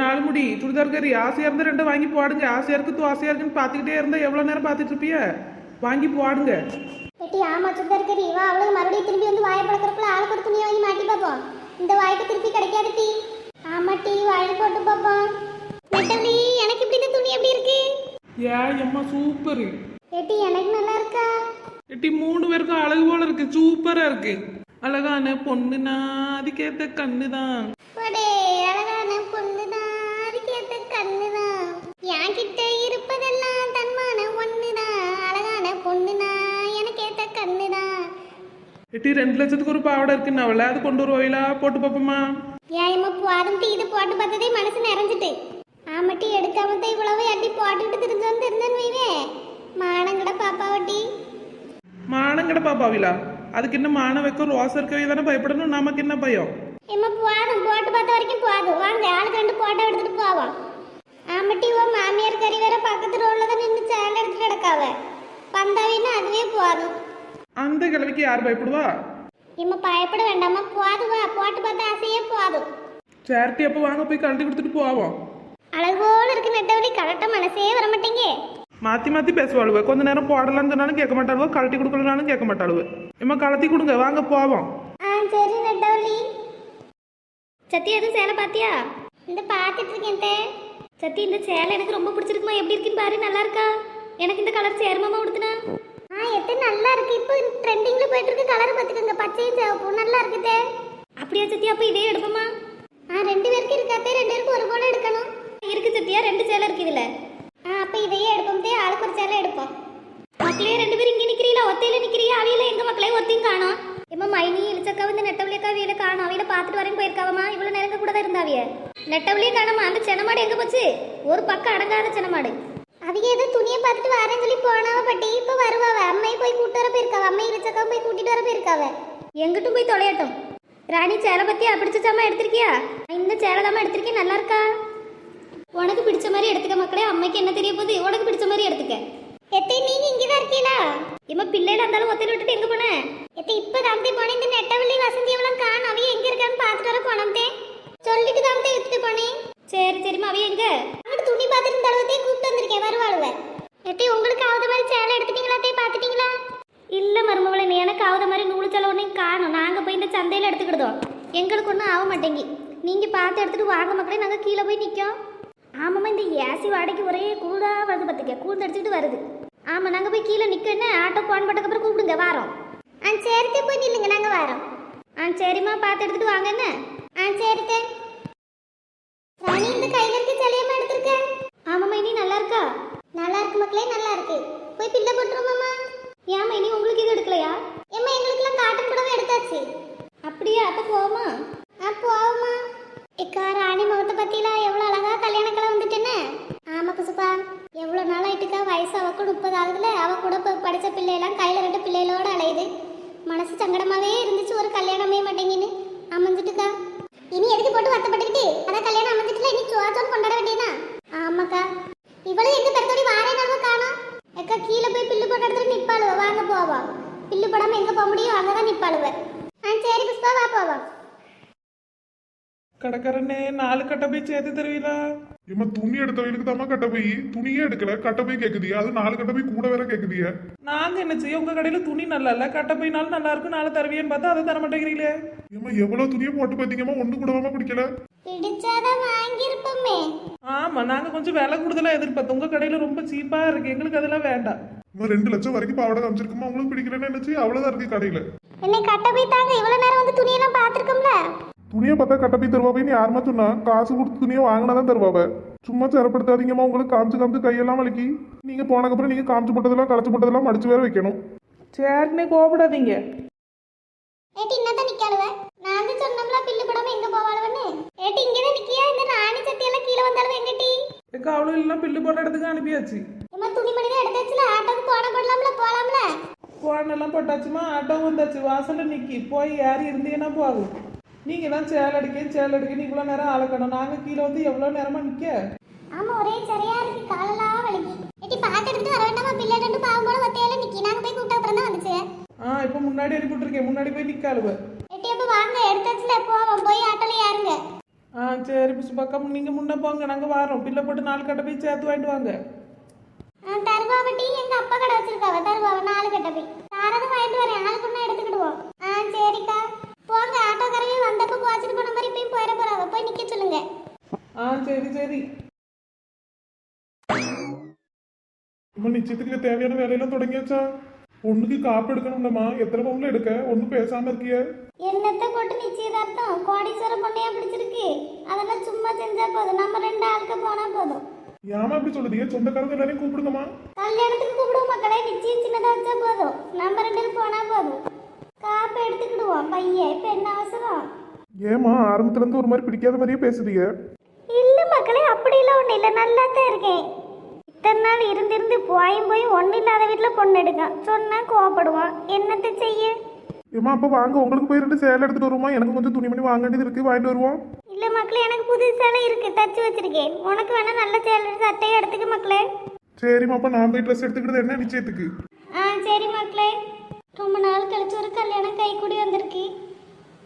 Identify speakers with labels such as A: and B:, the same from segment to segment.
A: ஏன் நாலு முடி. சுடிதார் கறி. ஆசையா இருந்தா ரெண்டு வாங்கி போடுங்க. ஆசையா இருக்கு தூ ஆசையா இருக்குன்னு பார்த்துக்கிட்டே இருந்தா எவ்வளவு நேரம் பார்த்துட்டு இருப்பிய வாங்கி போடுங்க.
B: ஏட்டி ஆமா சுடிதார் கறி. வா அவளுக்கு மறுபடியும் திரும்பி வந்து வாயை பழக்கிறக்குள்ள ஆளுக்கு ஒரு துணியை வாங்கி மாட்டி பார்ப்போம் இந்த வாய்க்கு திருப்பி கிடைக்காது டி. ஆமா டி. வாயில் போட்டு பார்ப்போம் நெட்டவழி எனக்கு இப்படி இந்த துணி எப்படி இருக்கு?
A: ஏன் எம்மா சூப்பர்.
B: ஏட்டி எனக்கு நல்லா இருக்கா?
A: எட்டி மூணு பேருக்கும் அழகு போல இருக்கு. சூப்பரா இருக்கு. அழகான பொண்ணுனா அதுக்கேத்த கண்ணுதான்.
B: படே என்கிட்ட இருப்பதெல்லாம் தன்மான ஒண்ணுதான் அழகான பொண்ணுதான் எனக்கு ஏத்த கண்ணுதான்
A: எட்டி ரெண்டு லட்சத்துக்கு ஒரு பாவாடை இருக்குன்னு அவள அது கொண்டு வருவாயிலா? போட்டு பார்ப்போமா?
B: ஏமா போதும். டீ இது போட்டு பார்த்ததே மனசு நிறைஞ்சிட்டு. ஆமாட்டி எடுக்காம தான் இவ்வளவு அடி போட்டுக்கிட்டு திரிஞ்சு வந்து இருந்தேன்னு வைவே. மானங்கட பாப்பாவட்டி
A: மானங்கட பாப்பாவிலா? அதுக்கு என்ன மானம் வைக்க ரோசை இருக்கவே தானே பயப்படணும்? நமக்கு என்ன பயம்?
B: ஏமா போதும். போட்டு பார்த்த வரைக்கும் போதும். வாங்க ஆளுக்கு ரெண்டு போட்டோ எடுத்துட்டு போவோம். ஆமாட்டி ஓ மாமியார் கறி வேற பக்கத்து ரோட்ல தான் நின்று சேலை எடுத்துட்டு கிடக்காவ. வந்தாவின்னா அதுவே போதும்.
A: அந்த கிழவிக்கு யார் பயப்படுவா?
B: இம்மா பயப்பட வேண்டாமா போதும் வா போட்டு பார்த்த ஆசையே போதும்.
A: சேரிட்டி அப்போ வாங்க போய் கழட்டி கொடுத்துட்டு போவோம்
B: அழகோடு இருக்கு நெட்டவழி கரெக்டா மனசே வர மாட்டேங்க.
A: மாத்தி மாத்தி பேசுவாளுவ. கொஞ்ச நேரம் போடலாம்னு சொன்னாலும் கேட்க மாட்டாளுவ. கழட்டி கொடுக்கலனாலும் கேட்க மாட்டாளுவ. இம்மா கழட்டி கொடுங்க. வாங்க போவோம்
B: ஆ சரி நெட்டவழி. சத்தி எதுவும் சேலை பாத்தியா? இந்த பார்த்துட்டு இருக்கேன். சத்தி இந்த சேலை எனக்கு ரொம்ப பிடிச்சிருக்குமா? எப்படி இருக்குன்னு பாரு நல்லா இருக்கா? எனக்கு இந்த கலர் சேருமாமா உடுத்துனா. ஆ எத்தனை நல்லா இருக்கு. இப்போ ட்ரெண்டிங்ல போயிட்டு இருக்க கலர் பார்த்துக்கோங்க. பச்சையும் சிவப்பும் நல்லா இருக்குதே அப்படியா சத்தி அப்போ இதே எடுப்போமா? ஆ ரெண்டு பேருக்கு இருக்காத்தே ரெண்டு பேருக்கு ஒரு போல எடுக்கணும். இருக்கு சத்தியா ரெண்டு சேலை இருக்கு இதுல? ஆ அப்போ இதையே எடுப்போம் தே. ஆளுக்கு ஒரு சேலை எடுப்போம். மக்களே ரெண்டு பேரும் இங்க நிக்கிறீங்களா? ஒத்தையில நிக்கிறீங்க அவியில எங்க மக்களே? ஒத்தையும் காணோம். எம்மா மைனி இளிச்சக்கா வந்து நெட்டவளியக்கா அவியில காணோம். அவியில பாத்துட்டு வரேன் போயிருக்காவமா இவ்வளவு நேரம் கூட தான் இருந்தாவிய. நெட்டவளியே காணாம அந்த செனமாடு எங்க போச்சு? ஒரு பக்கம் அடங்காத செனமாடு. அவிக ஏதோ துணியை பார்த்துட்டு வரேன்னு சொல்லி போனாவ பட்டி இப்ப வருவாவ. அம்மை போய் கூட்டு வர போயிருக்காவ. அம்மை இளிச்சக்கா போய் கூட்டிட்டு வர போயிருக்காவ. எங்கிட்டும் போய் தொலையட்டும். ராணி சேலை பத்தியா பிடிச்சச்சாமா எடுத்திருக்கியா? இந்த சேலை தாமா எடுத்திருக்கேன் நல்லா இருக்கா? உனக்கு பிடிச்ச மாதிரி எடுத்துக்க மக்களே. அம்மைக்கு என்ன தெரிய போகுது? உனக்கு பிடிச்ச மாதிரி எடுத்துக்க. எத்தை நீங்க இங்க தான் இருக்கீங்களா இம்மா பிள்ளைல இருந்தாலும் ஒத்தையில விட்டுட்டு எங்க போன? எத்தை இப்ப தாமத்தே போனேன் இந்த நெட்டவள்ளி வசந்தி எவ்வளவு காணும். அவைய எங்க இருக்கான்னு பாத்துட்டு வர போனோம்தே. சொல்லிட்டு தான் எடுத்துட்டு போனேன் சரி சரிம்மா அவ எங்க? அங்கிட்டு துணி பார்த்துட்டு இருந்த கூப்பிட்டு வந்திருக்கேன் வருவாளுவ. எட்டி உங்களுக்கு ஆகுத மாதிரி சேலை எடுத்துட்டீங்களா தே பாத்துட்டீங்களா இல்ல மருமவளை நீ எனக்கு ஆகுத மாதிரி நூல் சேலை ஒன்றையும் காணும். நாங்க போய் இந்த சந்தையில எடுத்துக்கிடுதோம். எங்களுக்கு ஒன்றும் ஆக மாட்டேங்கி. நீங்க பார்த்து எடுத்துட்டு வாங்க மக்களே நாங்க கீழே போய் நிற்கோம் ஆமாம்மா இந்த ஏசி வாடகைக்கு ஒரே கூடா வருது பார்த்துக்க கூழ்ந்து அடிச்சுட்டு வருது. ஆமாம் நாங்கள் போய் கீழே நிற்கன்னு ஆட்டோ போன் போட்டக்கப்புறம் கூப்பிடுங்க வாரோம். ஆ சரித்தே போய் நில்லுங்க நாங்கள் வாரோம். ஆ சரிம்மா பார்த்து எடுத்துட்டு வாங்க என்ன? ஆ சரித்தே. ராணி இந்த கையில் இருக்க எடுத்திருக்க? ஆமாம்மா இனி நல்லா இருக்கா? நல்லா இருக்கு மக்களே நல்லா இருக்கு. போய் பில்ல போட்டுருமாம்மா ஏம்மா இனி உங்களுக்கு இது எடுக்கலையா? ஏம்மா எங்களுக்குலாம் காட்டன் புடவை எடுத்தாச்சு. அப்படியா அப்போ போவோமா? ஆ போவோமா இக்கா ராணி முகத்தை பத்திலா எவ்வளவு அழகா கல்யாணக்கெல்லாம் வந்துட்டேன்னு? ஆமா குசுப்பா எவ்வளவு நாள் ஆயிட்டுக்கா வயசு அவக்கு முப்பது ஆகுதுல அவ கூட படிச்ச பிள்ளையெல்லாம் கையில ரெண்டு பிள்ளைகளோட அலையுது. மனசு சங்கடமாவே இருந்துச்சு ஒரு கல்யாணமே மாட்டேங்குன்னு. அமைஞ்சிட்டுக்கா இனி எதுக்கு போட்டு வருத்தப்பட்டுக்கிட்டு அதான் கல்யாணம் அமைஞ்சிட்டுல இனி சுவாச்சோன்னு கொண்டாட வேண்டியதுதான் ஆமாக்கா இவளும் எங்க பெருத்தோடி வாரே நாளும் காணோம் அக்கா கீழே போய் பில்லு போட்ட இடத்துல நிப்பாளுவ வாங்க போவா பில்லு போடாம எங்க போக முடியும் அங்கதான் நிப்பாளுவ ஆ சரி புஷ்பா வா போவோம்
A: கடைக்காரனே நாலு கட்டை போய் சேர்த்து தருவீங்களா
C: ஏம்மா துணி எடுத்தவங்களுக்கு தாம்மா கட்ட போய் துணியே எடுக்கல கட்ட போய் கேக்குதியா அது நாலு கட்ட போய் கூட வேற கேக்குதியா
A: நாங்க என்ன செய்ய உங்க கடையில துணி நல்லா இல்ல கட்டை போயினாலும் நல்லா இருக்கும் நாளை தருவியன்னு பார்த்தா அதை தர மாட்டேங்கிறீங்களே
C: ஏம்மா எவ்வளவு துணியை போட்டு பாத்தீங்கம்மா ஒண்ணு கூடவாம பிடிக்கல
B: பிடிச்சாதான் வாங்கியிருப்போமே
A: ஆமா நாங்க கொஞ்சம் விலை கூடுதலா எதிர்பார்த்தோம் உங்க கடையில ரொம்ப சீப்பா இருக்கு எங்களுக்கு அதெல்லாம் வேண்டாம்
C: அம்மா ரெண்டு லட்சம் வரைக்கும் பாவாடை காமிச்சிருக்குமா உங்களுக்கு பிடிக்கலன்னு நினைச்சு அவ்வளவுதான் இருக்கு கடையில
B: என்னை கட்ட போய் தாங்க இவ்வளவு நேரம் வந்து துணியெல்லாம் பார்த்துருக்கோம்ல
C: துணியை பார்த்தா கட்ட போய் தருவா போய் யாருமா சொன்னா? காசு கொடுத்து துணியை வாங்கினாதான் தருவாவ. சும்மா சிறப்படுத்தாதீங்கம்மா உங்களுக்கு காமிச்சு காமிச்சு கையெல்லாம் வலிக்கி. நீங்க போனதுக்கப்புறம் நீங்க காமிச்சு போட்டதெல்லாம் களைச்சு போட்டதெல்லாம் மடிச்சு வேற வைக்கணும்.
A: சரிண்ணே கோபப்படாதீங்க.
B: ஏட்டி இன்னதான் நிக்காளுவ? நான் தான் சொன்னோம்ல பில்லு போடாம எங்க போவாளுவன்னு? ஏட்டி இங்கதான் நிக்கியா? இந்த ராணி சத்தி எல்லாம் கீழே வந்தாலும் எங்கட்டி?
A: எங்க அவ்வளோ எல்லாம் பில்லு போட்ட இடத்துக்கு அனுப்பியாச்சு.
B: இம்மா துணிமணி தான் எடுத்தாச்சுல ஆட்டோக்கு போன போடலாம்ல போலாம்ல?
A: போனெல்லாம் போட்டாச்சுமா ஆட்டோ வந்தாச்சு. வாசல்ல நிக்கி. போய் யார் இருந்தீங்கன்னா போதும். நீங்க தான் சேல் அடிக்க சேல் அடிக்க நீ இவ்வளோ நேரம் அளக்கணும் நாங்க கீழே வந்து எவ்வளோ நேரமா நிக்க?
B: ஆமா ஒரே சரியா இருக்கு. காலெல்லாம் வலிக்கு. ஏட்டி பாத்து எடுத்துட்டு வர வேண்டாமா? பிள்ளை ரெண்டு பாவம் போல ஒத்தையில நிக்கி. நாங்க போய் கூப்பிட்டா
A: முன்னாடி அனுப்பிட்டுருக்கேன் முன்னாடி போய் நிற்காளுவ
B: எட்டி அப்ப வாங்க. எடுத்தாச்சுல போவோம் போய் ஆட்டோல யாருங்க
A: ஆ சரி புஷ்பாக்கா நீங்கள் முன்ன போங்க. நாங்கள் வரோம். பிள்ளை போட்டு நாலு கட்டை போய் சேர்த்து வாங்கிட்டு வாங்க.
B: தருவாவட்டி எங்க அப்பா கடை வச்சிருக்காவ? தருவாவ நாலு கட்ட போய். தாரது வாங்கிட்டு வரேன். ஆளுக்கு ஒண்ணு எடுத்துக்கிடுவோம். ஆ போச்சுட்டு போன மாதிரி போய் போயிட போறாவ போய் நிக்க சொல்லுங்க.
A: ஆ சரி சரி.
C: அம்மா நிச்சயத்துக்கு தேவையான வேலையெல்லாம் தொடங்கியாச்சா? ஒண்ணுக்கு காப்பு எடுக்கணும்லம்மா. எத்தனை பவுன்ல எடுக்க? ஒன்றும் பேசாம இருக்கிய.
B: என்னத்தை போட்டு நிச்சயதார்த்தம்? கோடீஸ்வர பொண்ணையா பிடிச்சிருக்கு. அதெல்லாம் சும்மா செஞ்சா போதும். நம்ம ரெண்டு ஆளுக்கு போனா போதும்.
C: ஏமா இப்படி சொல்லுதீங்க? சொந்தக்காரங்க எல்லாரையும் கூப்பிடுங்கம்மா.
B: கல்யாணத்துக்கு கூப்பிடுவோம் மக்களே. நிச்சயம் சின்னதா வச்சா போதும். நம்ம ரெண்டு போனா போதும். காப்பு எடுத்துக்கிடுவோம். பையன் இப்ப என்ன அவசரம்?
C: ஏமா ஆரம்பத்துல இருந்து ஒரு மாதிரி பிடிக்காத மாதிரியே பேசுதீங்க
B: இல்ல மக்களே அப்படிலாம் ஒண்ணு இல்ல. நல்லா தான் இருக்கேன். இத்தனை நாள் இருந்திருந்து போயும் போய் ஒன்றும் இல்லாத வீட்டில் பொண்ணு எடுக்கான். சொன்னா கோவப்படுவான். என்னத்தை செய்ய?
C: ஏமா அப்ப வாங்க உங்களுக்கு போய் ரெண்டு சேலை எடுத்துட்டு வருவோமா? எனக்கு கொஞ்சம் துணிமணி வாங்க வேண்டியது இருக்கு. வாங்கிட்டு வருவோம்.
B: இல்ல மக்களே எனக்கு புது சேலை இருக்கு. தச்சு வச்சிருக்கேன். உனக்கு வேணா நல்ல சேலை சட்டையை எடுத்துக்க மக்களே.
C: சரிம்மா அப்ப நான் போய் ட்ரெஸ் எடுத்துக்கிட்டது என்ன நிச்சயத்துக்கு?
B: ஆ சரி மக்களே. ரொம்ப நாள் கழிச்சு ஒரு கல்யாணம் கை கூடி வந்திருக்கு.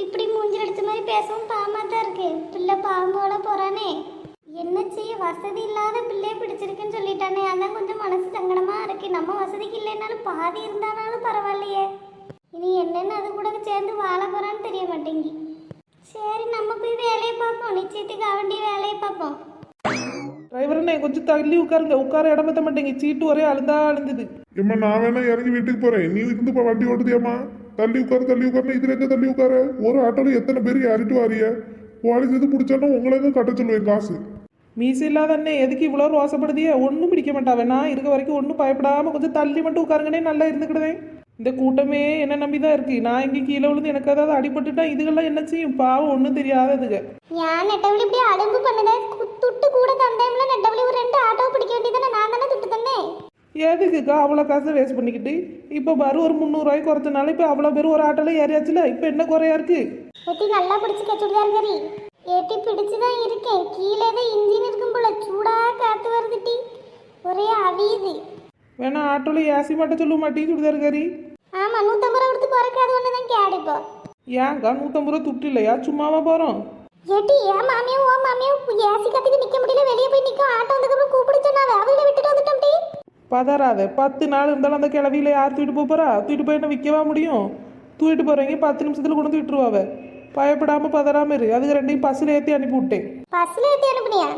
B: இப்படி மூஞ்சி அடிச்ச மாதிரி பேசவும் பாவமா தான் இருக்கு. பிள்ளை பாம்போட போறானே. என்ன செய்ய வசதி இல்லாத பிள்ளைய பிடிச்சிருக்குன்னு சொல்லிட்டானே. அதான் கொஞ்சம் மனசு சங்கடமா இருக்கு. நம்ம வசதிக்கு இல்லைனாலும் பாதி இருந்தானாலும் பரவாயில்லையே. இனி என்னென்ன அது கூட சேர்ந்து வாழ போறான்னு தெரிய மாட்டேங்கி. சரி நம்ம போய் வேலையை பார்ப்போம். நிச்சயத்துக்கு வேண்டிய வேலையை பார்ப்போம்.
A: டிரைவரண்ணே கொஞ்சம் தள்ளி உட்காருங்க. உட்கார இடம் பத்த மாட்டேங்க. சீட்டு ஒரே அழுந்தா அழுந்தது.
C: ஏம்மா நான் வேணா இறங்கி வீட்டுக்கு போறேன். நீ இருந்து வண்டி ஓட்டுதியாம்மா? தள்ளி உட்கார தள்ளி உட்காரணும் இதுல எங்க தள்ளி உட்காரு? ஒரு ஆட்டோல எத்தனை பேர் யாரிட்டு வாரிய போலீஸ் எது பிடிச்சாலும் உங்களை தான் கட்ட சொல்லுவேன் காசு.
A: மீசு இல்லாத அண்ணே எதுக்கு இவ்வளோ ரோசப்படுதியே ஒன்றும் பிடிக்க மாட்டாவே. நான் இருக்க வரைக்கும் ஒன்றும் பயப்படாமல் கொஞ்சம் தள்ளி மட்டும் உட்காருங்கனே நல்லா இருந்துக்கிடுவேன். இந்த கூட்டமே என்ன நம்பி தான் இருக்கு. நான் இங்கே கீழே விழுந்து எனக்கு ஏதாவது அடிபட்டுட்டா இதுகெல்லாம் என்ன செய்யும்? பாவம் ஒன்றும் தெரியாத தெரியாததுங்க.
B: ஏன் நெட்டவழி இப்படி அடம்பு பண்ணதை? துட்டு கூட தந்தையம்ல நெட்டவழி ஒரு ரெண்டு ஆட்டோ பிடிக்க வேண்டியதானே
A: எதுக்குக்கா அவ்வளோ காசை வேஸ்ட் பண்ணிக்கிட்டு? இப்போ பாரு ஒரு முந்நூறுரூவாய்க்கு குறைச்சனால இப்போ அவ்வளோ பேர் ஒரு ஆட்டோல ஏறியாச்சுல இப்போ என்ன குறையா இருக்கு?
B: ஏட்டி நல்லா பிடிச்சு கச்சுடுதார் கறி ஏட்டி பிடிச்சுதான் இருக்கேன். கீழே தான் இன்ஜின் இருக்கும் போல சூடா காத்து வருது டி. ஒரே அவியுது
A: வேணா ஆட்டோல ஏசி மட்டும் சொல்ல மாட்டேன் சுடிதார் கறி?
B: ஆமா நூத்தம்பது ரூபா கொடுத்து பிறக்காது ஒன்று தான் கேடிப்போ
A: ஏன்க்கா நூற்றம்பது ரூபா துட்டு இல்லையா? சும்மாவா போகிறோம்
B: ஏட்டி ஏன் மாமியும் ஓ மாமியும் ஏசி கத்திக்கு நிக்க முடியல வெளியே போய் நிக்க ஆட்டோ வந்ததுக்கப்புறம் கூப்பிடு சொன்னாவே அவளை விட்டுட்டு வந்துட்டோம் டி.
A: பதறாத. பத்து நாள் இருந்தாலும் அந்த கிளவியில யார் தூக்கிட்டு போப் போறா? தூக்கிட்டு போய் என்ன விற்கவா முடியும்? தூக்கிட்டு போறவங்க பத்து நிமிஷத்துல கொண்டு வந்து விட்டுருவாவ. பயப்படாம பதறாம இரு. அதுக்கு ரெண்டையும் பஸ்ஸில் ஏற்றி அனுப்பி விட்டேன்.
B: பஸ்ல ஏத்தி அனுப்புனியா?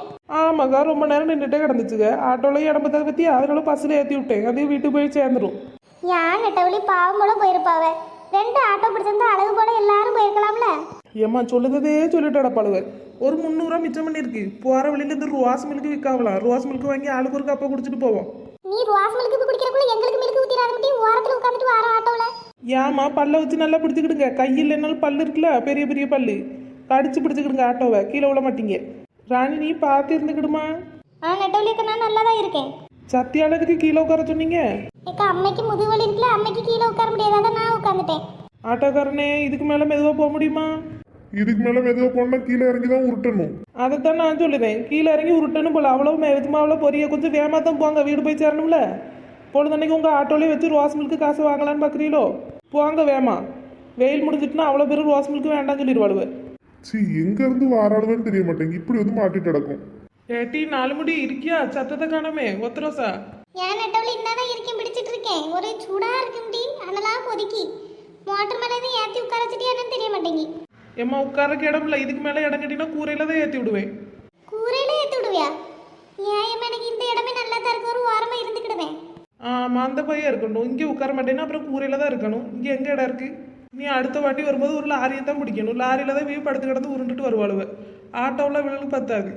A: ஆமாக்கா ரொம்ப நேரம் நின்றுட்டே கிடந்துச்சுங்க. ஆட்டோலையும் இடம் பத்தாத பற்றி அதனால பஸ்ஸில் ஏற்றி விட்டேன். அதையும் வீட்டுக்கு போய் சேர்ந்துரும்.
B: ஏன் நெட்டவழி? பாவம் போல போயிருப்பாவ. ரெண்டு ஆட்டோ பிடிச்சிருந்தா அழகு போல எல்லாரும் போயிருக்கலாம்ல?
A: ஏம்மா சொல்லுதே சொல்லிட்டு அடப்பாளுவ ஒரு முந்நூறுரூவா மிச்சம் பண்ணியிருக்கு போகிற வழியில இருந்து ரோஸ் மில்க் விற்காவலாம் ரோஸ் மில்க் வாங்கி ஆளுக்கு ஒரு கப்பை குடிச்சிட்டு போவோம்.
B: நீ ரோஸ் மில்க் இப்ப குடிக்கிறக்குள்ள எங்களுக்கு மில்க் ஊத்திராத மட்டும் ஓரத்துல உட்காந்துட்டு வர ஆட்டோல.
A: ஏம்மா பல்ல வச்சு நல்லா பிடிச்சிக்கிடுங்க. கையில் என்னாலும் பல்லு இருக்குல்ல பெரிய பெரிய பல்லு. கடிச்சு பிடிச்சிக்கிடுங்க ஆட்டோவை கீழே விழ மாட்டீங்க. ராணி நீ பார்த்து இருந்துக்கிடுமா?
B: ஆ நெட்டவழிக்கு நான் நல்லா தான் இருக்கேன்.
A: சத்தியாலதுக்கு கீழே உட்கார சொன்னீங்க?
B: ஏக்கா அம்மைக்கு முதுவலி இருக்குல்ல அம்மைக்கு கீழே உட்கார முடியாத நான் உட்காந்துட்டேன்
A: ஆட்டோக்காரனே இதுக்கு மேலே மெதுவாக போக முடியுமா?
C: இதுக்கு மேல மெதுவாக போனா கீழே இறங்கி தான் உருட்டணும்.
A: அதைத்தான் நான் சொல்லுதேன் கீழே இறங்கி உருட்டணும் போல. அவ்வளோ மெதுமா அவ்வளோ பொரிய கொஞ்சம் வேகமாக தான் போங்க. வீடு போய் சேரணும்ல? பொழுதன்னைக்கு உங்கள் ஆட்டோலேயே வச்சு ரோஸ் மில்க்கு காசு வாங்கலான்னு பார்க்குறீங்களோ போங்க வேமா வெயில் முடிஞ்சிட்டுனா அவ்வளோ பேர் ரோஸ் மில்க்கு வேண்டாம்னு சொல்லிடுவாளுவ
C: சி எங்க இருந்து வாராளுவேன்னு தெரிய மாட்டேங்க இப்படி வந்து மாட்டிட்டு கிடக்கும்.
A: ஏட்டி நாலு முடி இருக்கியா? சத்தத்தை காணாமே. ஒத்தரோசா?
B: ஏன் நெட்டவழி இன்னாதான் இருக்கேன் பிடிச்சிட்டு இருக்கேன். ஒரே சூடா இருக்கும் டி அனலா கொதிக்கி. மோட்டர் மேலே ஏற்றி உட்கார வச்சுட்டு என்னன்னு தெரிய மாட்டேங்கி
A: ஏம்மா உட்காரக்கு இடம் இல்லை. இதுக்கு மேலே இடம் கட்டினா கூரையில தான் ஏற்றி விடுவேன்.
B: கூரையில ஏற்றி விடுவியா? ஏன் எனக்கு இந்த இடமே நல்லா தான் இருக்கு. ஒரு வாரமா இருந்துக்கிடுவேன்.
A: ஆமாம் அந்த பையன் இருக்கணும். இங்கே உட்கார மாட்டேன்னா அப்புறம் கூரையில தான் இருக்கணும். இங்கே எங்கே இடம் இருக்கு? நீ அடுத்த வாட்டி வரும்போது ஒரு லாரியை தான் பிடிக்கணும். லாரியில தான் வீ படுத்து கிடந்து உருண்டுட்டு வருவாளுவ. ஆட்டோவில் விழலுக்கு பத்தாது.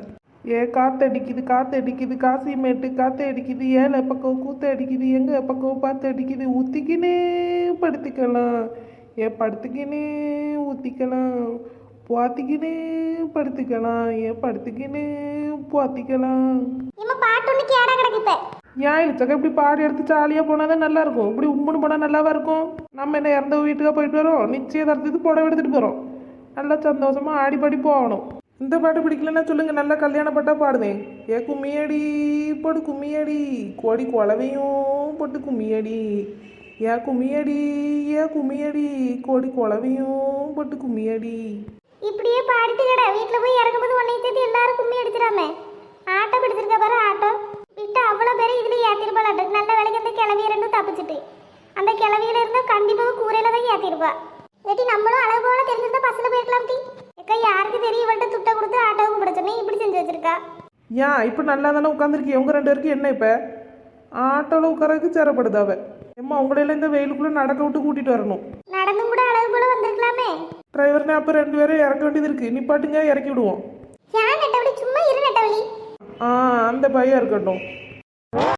A: ஏ காத்து அடிக்குது காத்து அடிக்குது. காசி மேட்டு காத்து அடிக்குது. ஏழை பக்கம் கூத்து அடிக்குது. எங்க பக்கம் பார்த்து அடிக்குது. ஊத்திக்கினே படுத்துக்கலாம். ஏ படுத்துக்கினே ஊத்திக்கலாம் பாத்திக்கினே படுத்துக்கலாம் ஏ படுத்துக்கினே பாத்திக்கலாம்.
B: பாட்டு
A: ஏன் இழுச்சக்க இப்படி பாடி எடுத்து ஜாலியாக போனால் தான் நல்லா இருக்கும் இப்படி உம்முன்னு போனால் நல்லாவா இருக்கும்? நம்ம என்ன இறந்த வீட்டுக்கு போயிட்டு வரோம்? நிச்சயதார்த்தத்துக்கு புடவை எடுத்துகிட்டு போகிறோம் நல்லா சந்தோஷமா ஆடி பாடி போகணும். இந்த பாட்டு பிடிக்கலன்னா சொல்லுங்க நல்லா கல்யாண பாட்டா பாடுதேன் ஏ கும்மியடி போடு கும்மியடி. கோடி குழவையும் போட்டு கும்மியடி. ஏ கும்மியடி ஏ கும்மியடி கோடி குழவையும் போட்டு கும்மியடி
B: இப்படியே பாடிட்டு கடை வீட்டில் போய் இறங்கும்போது உன்னை சேர்த்து எல்லாரும் கும்மி அடிச்சிடாம? ஆட்டோ பிடிச்சிருக்க பாரு ஆட்டோ. விட்டு அவ்வளோ பேர் இதில் ஏற்றிருப்பாள் நல்ல வேலைக்கு அந்த கிளவிய ரெண்டும் தப்பிச்சிட்டு. அந்த கிளவியில இருந்தால் கண்டிப்பாக கூரையில தான் ஏற்றிருப்பா ஏட்டி நம்மளும் அளவு போல தெரிஞ்சிருந்தா பஸ்ஸில் போயிருக்கலாம் டி. ஏக்கா யாருக்கு தெரியும்? இவள்கிட்ட துட்டை கொடுத்து ஆட்டோவுக்கு பிடிச்சோன்னே இப்படி செஞ்சு வச்சிருக்கா.
A: ஏன் இப்போ நல்லா தானே உட்காந்துருக்கீங்க உங்கள் ரெண்டு பேருக்கு என்ன இப்போ? ஆட்டோவில் உட்காரதுக்கு சிரப்படுது அவ ஏம்மா உங்களையெல்லாம் இந்த வெயிலுக்குள்ளே நடக்க விட்டு கூட்டிகிட்டு வரணும்.
B: நடந்தும் கூட அளவு போல வந்திருக்கலாமே.
A: டிரைவர்னே அப்போ ரெண்டு பேரும் இறக்க வேண்டியது இருக்குது நிப்பாட்டுங்க இறக்கி விடுவோம்.
B: ஏன் நெட்டவழி? சும்மா இரு நெட்டவழி.
A: ஆ அந்த பையன் இருக்கட்டும்.